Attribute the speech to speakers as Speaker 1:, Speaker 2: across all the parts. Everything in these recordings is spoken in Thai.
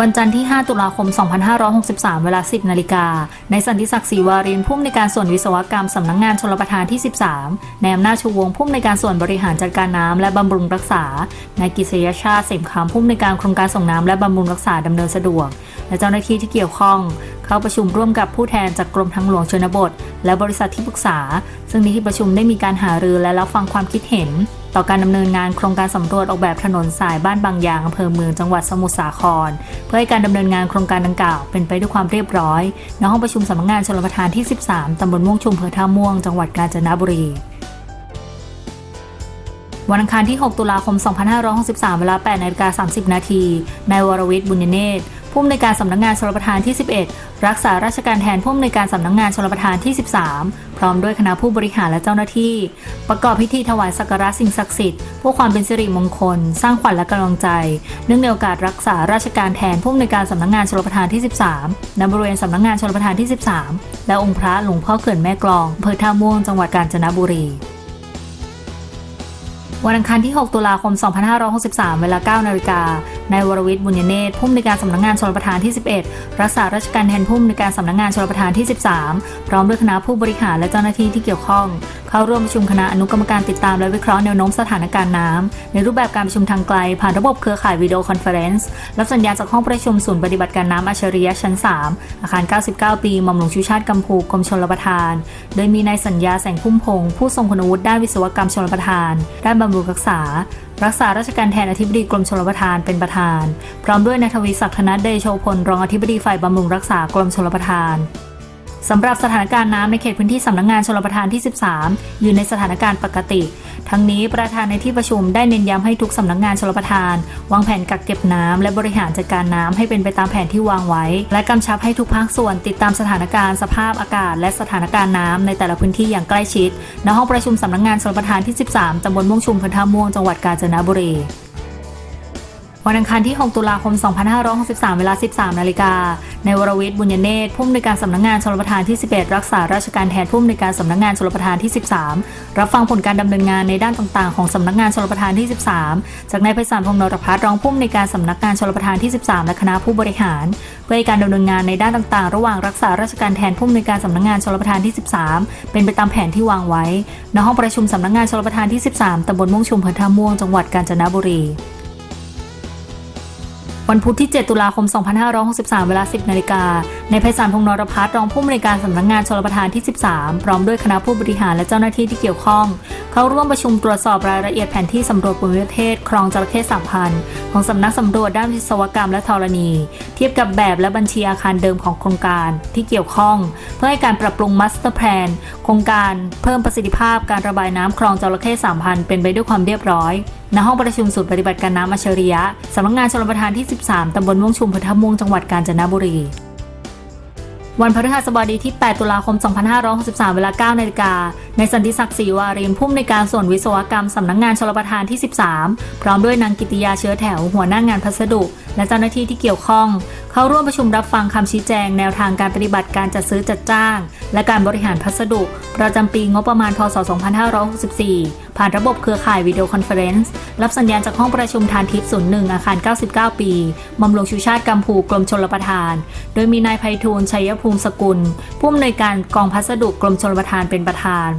Speaker 1: วันจันทร์ที่ 5 ตุลาคม 2563 เวลา 10 นาฬิกา ในสันติศักดิ์ศรีวารินผู้อำนวยการส่วนวิศวกรรมสำนักงงานชลประทานที่ 13 ในอำนาจชูวงผู้อำนวยการส่วนบริหารจัดการน้ำและบำรุงรักษา นายกิษยชาติเสมคำผู้อำนวยการโครงการส่งน้ำและบำรุงรักษาดำเนินสะดวก และเจ้าหน้าที่ที่เกี่ยวข้อง เข้าประชุมร่วมกับผู้แทนจากกรมทางหลวงชนบท และบริษัทที่ปรึกษา ซึ่งในที่ประชุมได้มีการหารือและรับฟังความคิดเห็น ต่อการดำเนินงานโครงการสำรวจออกแบบถนนสายบ้านบางยางอำเภอเมืองจังหวัดสมุทรสาคร เพื่อให้การดำเนินงานโครงการดังกล่าวเป็นไปด้วยความเรียบร้อยณห้องประชุมสำนักงานชลประทานที่ 13 ตำบลม่วงชุมอำเภอท่าม่วง จังหวัดกาญจนบุรีวันอังคารที่ 6 ตุลาคม 2563 เวลา8นาฬิกา30 นาที นายวรวิทย์ บุญเนตร ผู้อำนวยการสำนักงานชลประทานที่ 11 รักษาราชการแทนผู้อำนวยการสำนักงานชลประทานที่ 13 พร้อมด้วยคณะผู้บริหารและเจ้าหน้าที่ ประกอบพิธีถวายสักการะสิ่งศักดิ์สิทธิ์เพื่อความเป็นสิริมงคล สร้างขวัญและกำลังใจ เนื่องในโอกาสรักษาราชการแทนผู้อำนวยการสำนักงานชลประทานที่ 13ณบริเวณสำนักงานชลประทานที่ 13 และองค์พระหลวงพ่อเขื่อนแม่กลองอำเภอท่าม่วงจังหวัดกาญจนบุรีวันอังคารที่ 6 ตุลาคม 2563 เวลา 9 นาฬิกา นายวรวิทย์บุญเนตรผู้อำนวยการสำนักงานชลประทานที่ 11 รักษาราชการแทนผู้อำนวยการสำนักงานชลประทานที่ 13 พร้อมด้วยคณะผู้บริหารและเจ้าหน้าที่ที่เกี่ยวข้อง เข้าร่วมประชุมคณะอนุกรรมการติดตามและวิเคราะห์แนวโน้มสถานการณ์น้ำในรูปแบบการประชุมทางไกล ผ่านระบบเครือข่ายวิดีโอคอนเฟอเรนซ์รับสัญญาณจากห้องประชุมศูนย์ปฏิบัติการน้ำอัจฉริยะชั้น 3 อาคาร 99 ปีมอมหลวงชูชาติกัมพูกรมชลประทาน โดยมีนายสัญญาแสงพุ่มพงศ์ผู้ทรงคุณวุฒิด้านวิศวกรรมชลประทานด้านบำรุงรักษารักษาราชการแทนอธิบดีกรมชลประทานเป็นประธาน พร้อมด้วยนายทวีศักดิ์ธนเดโชพลรองอธิบดีฝ่ายบำรุงรักษากรมชลประทาน สำหรับสถานการณ์น้ำในเขตพื้นที่สำนักงงานชลประทานที่ 13 อยู่ในสถานการณ์ปกติ ทั้งนี้ประธานในที่ประชุมได้เน้นย้ำให้ทุกสำนักงานชลประทาน วางแผนกักเก็บน้ำและบริหารจัดการน้ำให้เป็นไปตามแผนที่วางไว้ และกำชับให้ทุกภาคส่วนติดตามสถานการณ์สภาพอากาศ และสถานการณ์น้ำในแต่ละพื้นที่อย่างใกล้ชิด ณ ห้องประชุมสำนักงานชลประทานที่ 13ตำบลม่วงชุมอำเภอท่าม่วงจังหวัดกาญจนบุรี วันอังคารที่ 6 ตุลาคม 2563 เวลา 13 นาฬิกา ในวรวิทย์บุญยเนตรผู้อำนวยการสำนักงานชลประทานที่ 11 รักษาราชการแทนผู้อำนวยการสำนักงานชลประทานที่ 13 รับฟังผลการดำเนินงานในด้านต่างๆ ของสำนักงานชลประทานที่ 13 จากนายไพศาลพงศ์นรพัฒน์รองผู้อำนวยการสำนักงานชลประทานที่ 13 และคณะผู้บริหาร เพื่อให้การดำเนินงานในด้านต่างๆ ระหว่างรักษาราชการแทนผู้อำนวยการสำนักงานชลประทานที่ 13 เป็นไปตามแผนที่วางไว้ ณ ห้องประชุมสำนักงานชลประทานที่ 13ตำบลม่วงชุมอำเภอท่าม่วงจังหวัดกาญจนบุรี วันพุธที่ 7 ตุลาคม 2563 เวลา 10 นาฬิกาในไพศาลพงนรพัฒน์รองผู้อำนวยการสำนักงานชลประทานที่ 13 พร้อมด้วยคณะผู้บริหารและเจ้าหน้าที่ที่เกี่ยวข้อง เข้าร่วมประชุมตรวจสอบรายละเอียดแผนที่สำรวจภูมิประเทศคลองจระเข้สามพันของสำนักสำรวจด้านวิศวกรรมและธรณี เทียบกับแบบและบัญชีอาคารเดิมของโครงการที่เกี่ยวข้อง เพื่อให้การปรับปรุงมาสเตอร์แพลนโครงการเพิ่มประสิทธิภาพการระบายน้ำคลองจระเข้สามพันเป็นไปด้วยความเรียบร้อยณห้องประชุมศูนย์ปฏิบัติการน้ำอัจฉริยะสำนักงานชลประทานที่ 13 ตำบลม่วงชุมอำเภอท่าม่วงจังหวัดกาญจนบุรี วันพฤหัสบดีที่ 8 ตุลาคม 2563 เวลา 9 นาฬิกาในสันติศักดิ์ศรีวารินผู้อำนวยการส่วนวิศวกรรมสำนักงงานชลประทานที่ 13 พร้อมด้วยนางกิติยาเชื้อแถวหัวหน้างานพัสดุ และเจ้าหน้าที่ที่เกี่ยวข้อง เข้าร่วมประชุมรับฟังคำชี้แจง แนวทางการปฏิบัติการจัดซื้อจัดจ้าง และการบริหารพัสดุ ประจำปีงบประมาณพศ 2564 ผ่านระบบเครือข่ายวิดีโอคอนเฟอเรนซ์รับสัญญาณจากห้องประชุมทานทิพย์01 อาคาร 99 ปีมอมหลวงชูชาติกัมพูกรมชลประทาน โดยมีนายไพฑูรย์ชัยภูมิสกุล ผู้อำนวยการกองพัสดุกรมชลประทานเป็นประธาน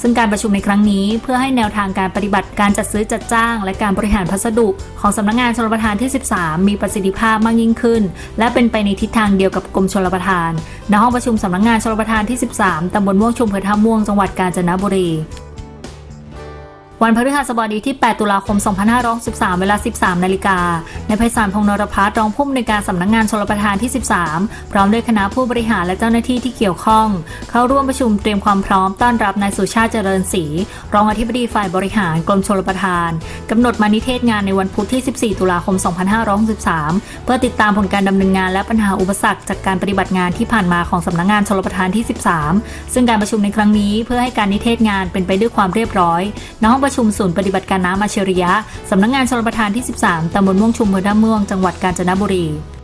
Speaker 1: ซึ่งการประชุมในครั้งนี้เพื่อให้แนวทางการปฏิบัติการจัดซื้อจัดจ้าง และการบริหารพัสดุ ของสำนักงานชลประทานที่ 13 มีประสิทธิภาพมากยิ่งขึ้น และเป็นไปในทิศทางเดียวกับกรมชลประทาน ณห้องประชุมสำนักงานชลประทานที่ 13 ตำบลม่วงชุมเภอท่าม่วงจังหวัดกาญจนบุรี วันพฤหัสบดีที่ 8 ตุลาคม 2563 เวลา 13 นาฬิกา ในไพศาลพงนรพัฒน์รองผู้อำนวยการสำนักงงานชลประทานที่ 13 พร้อมด้วยคณะผู้บริหารและเจ้าหน้าที่ที่เกี่ยวข้อง เข้าร่วมประชุมเตรียมความพร้อมต้อนรับนายสุชาติเจริญศรีรองอธิบดีฝ่ายบริหารกรมชลประทานกำหนดมานิเทศงานในวันพุธที่ 14 ตุลาคม 2563 เพื่อติดตามผลการดำเนินงานและปัญหาอุปสรรคจากการปฏิบัติงานที่ผ่านมาของสำนักงานชลประทานที่ 13 ซึ่งการประชุมในครั้งนี้เพื่อให้การนิเทศงานเป็นไปด้วยความเรียบร้อยณห้องประชุมศูนย์ปฏิบัติการน้ำอัจฉริยะสำนักงานชลประทานที่ 13ตำบลม่วงชุมอำเภอท่าม่วงจังหวัดกาญจนบุรี